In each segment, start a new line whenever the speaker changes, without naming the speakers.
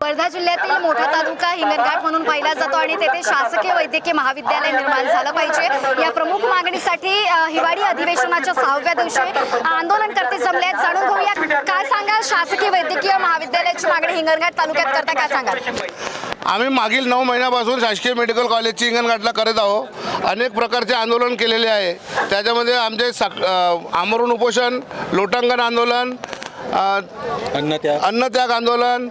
वर्धा जिल्ह्यातील मोठा तालुका हिंगणघाट म्हणून पाहिला जातो आणि तेथे शासकीय वैद्यकीय महाविद्यालय निर्माण झालं पाहिजे. या प्रमुख मागणीसाठी हिवाळी अधिवेशनाच्या सहाव्या दिवशी आंदोलनकर्ते जमले आहेत. जाणून घेऊया काय सांगाल शासकीय वैद्यकीय महाविद्यालयाची मागणी हिंगणघाट तालुक्यात करता काय सांगाल?
आम्ही मागील नऊ महिन्यापासून शासकीय मेडिकल कॉलेजची हिंगणघाटला करत आहोत. अनेक प्रकारचे आंदोलन केलेले आहे. त्याच्यामध्ये आमचे साक अ, आमरण उपोषण लोटांगण आंदोलन
अन्नत्याग.
अन्नत्याग आंदोलन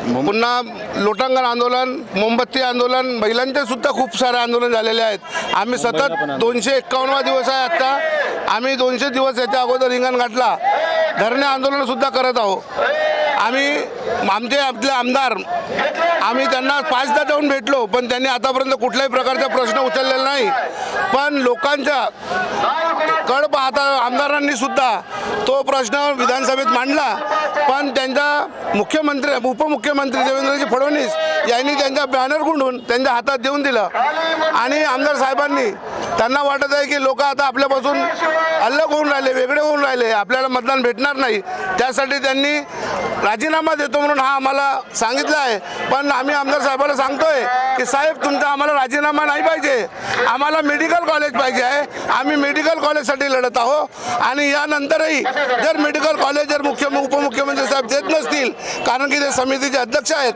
पुन्हा लोटांगण आंदोलन मोमबत्ती आंदोलन महिलांचे सुद्धा खूप सारे आंदोलन झालेले आहेत. आम्ही सतत. दोनशे एक्कावन्नवा दिवस आहे आत्ता. आम्ही दोनशे दिवस याच्या अगोदर हिंगणघाटला धरणे आंदोलन सुद्धा करत आहोत. आम्ही आमचे आपले आमदार आम्ही त्यांना पाचदा जाऊन भेटलो पण त्यांनी आतापर्यंत कुठल्याही प्रकारचा प्रश्न उचललेला नाही. पण लोकांच्या कड पाहता आमदारांनी सुद्धा तो प्रश्न विधानसभेत मांडला. पण त्यांचा मुख्यमंत्री उपमुख्यमंत्री देवेंद्रजी फडणवीस यांनी त्यांचा बॅनर गुंडून त्यांच्या हातात देऊन दिलं. आणि आमदार साहेबांनी त्यांना वाटत आहे की लोक आता आपल्यापासून अलग होऊन राहिले वेगळे होऊन राहिले आपल्याला मतदान भेटणार नाही. त्यासाठी त्यांनी राजीनामा देतो म्हणून हा आम्हाला सांगितलं आहे. पण आम्ही आमदार साहेबाला सांगतोय की साहेब तुमचा आम्हाला राजीनामा नाही पाहिजे. आम्हाला मेडिकल कॉलेज पाहिजे आहे. आम्ही मेडिकल कॉलेजसाठी लढत आहोत आणि यानंतरही जर मेडिकल कॉलेज जर मुख्य उपमुख्यमंत्री साहेब देत नसतील कारण की ते समितीचे अध्यक्ष आहेत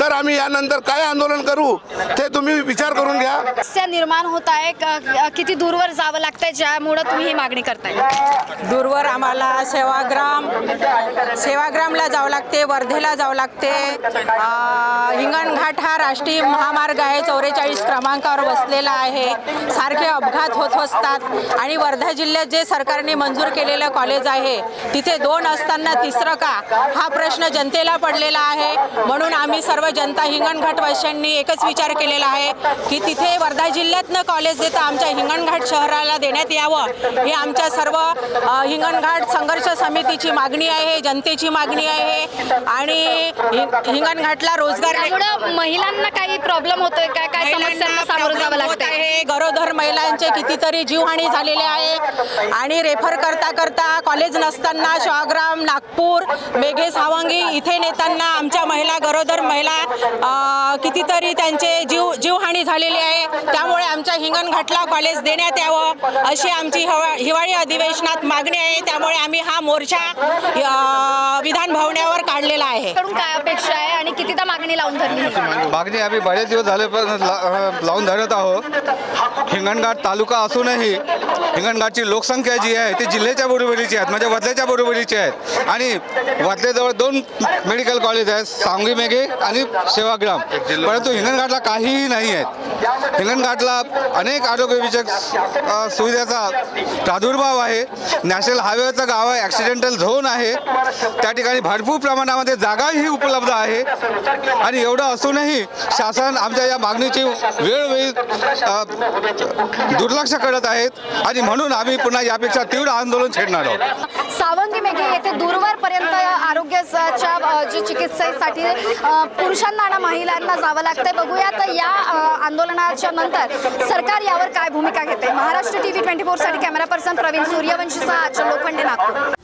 तर आम्ही यानंतर काय आंदोलन करू ते तुम्ही विचार करून घ्या.
निर्माण होत आहे. किती दूरवर जावं लागतंय ज्यामुळं तुम्ही ही मागणी करताय?
दूरवर आम्हाला सेवाग्राम सेवाग्रामला जावं लागते वर्धेला जावं लागते. हिंगणघाट हा राष्ट्रीय महामार्ग आहे चौवेचाळीस क्रमांकावर बसलेला आहे. सारखे अपघात होत असतात. आणि वर्धा जिल्ह्यात जे सरकारने मंजूर केलेलं कॉलेज आहे तिथे दोन असताना तिसरं का? हा प्रश्न जनतेला पडलेला आहे. म्हणून आम्ही सर्व जनता हिंगणघाटवाशांनी एकच विचार केलेला आहे की तिथे वर्धा जिल्ह्यातनं कॉलेज देता आमच्या हिंगणघाट शहराला देण्यात यावं. ही आमच्या सर्व हिंगणघाट संघर्ष समितीची मागणी आहे जनतेची मागणी आहे. आणि हिंगणघाटला रोजगार
महिलांना काही प्रॉब्लेम होतोय काय काय समस्यांना सामोरं जावं लागतंय?
आहे. गरोदर महिलांचे कितीतरी जीवहानी झालेले आहे. आणि रेफर करता करता कॉलेज नसताना शहाग्राम नागपूर मेघे सावंगी इथे नेताना आमच्या महिला गरोदर महिला कितीतरी त्यांचे जीव जीवहानी झालेली आहे. त्यामुळे आमच्या हिंगणघाटला कॉलेज देण्यात यावं अशी आमची हवा हिवाळी अधिवेशनात मागणी आहे. त्यामुळे आम्ही हा मोर्चा विधान भवनावर काढलेला आहे.
कडून काय अपेक्षा आहे आणि कितीदा मागणी लावून धरली
मागणी आम्ही बरेच दिवस झाले पण लावून धरत आहोत. हिंगणघाट तालुका असूनही हिंगणघाटची लोकसंख्या जी आहे ती जिल्ह्याच्या बरोबरीची आहेत म्हणजे वदल्याच्या बरोबरीची आहेत आणि वाटलेजवळ दोन मेडिकल कॉलेज आहेत सांगवी मेघे आणि सेवाग्राम परंतु हिंगणघाटला काहीही नाही आहेत. हिंगणघाटला अनेक आरोग्यविषयक सुविधेचा प्रादुर्भाव आहे. नॅशनल हायवेचं गाव आहे ॲक्सिडेंटल झोन आहे. त्या ठिकाणी भरपूर प्रमाणामध्ये जागाही उपलब्ध आहे. आणि एवढं असूनही शासन आमच्या या मागणीची वेळोवेळी दुर्लक्ष करत आहेत. आणि म्हणून आम्ही पुन्हा यापेक्षा तीव्र आंदोलन छेडणार आहोत.
सावंगी मेघे येथे दूर पर्यंत आरोग्याच्या जी जे चिकित्सेसाठी पुरुषांना आणि महिलांना जावं लागतंय. बघूया तर या आंदोलनाच्या नंतर सरकार यावर काय भूमिका घेते? महाराष्ट्र टीव्ही ट्वेंटी फोरसाठी कॅमेरा पर्सन प्रवीण सूर्यवंशीचा आचल लोखंडे नागपूर.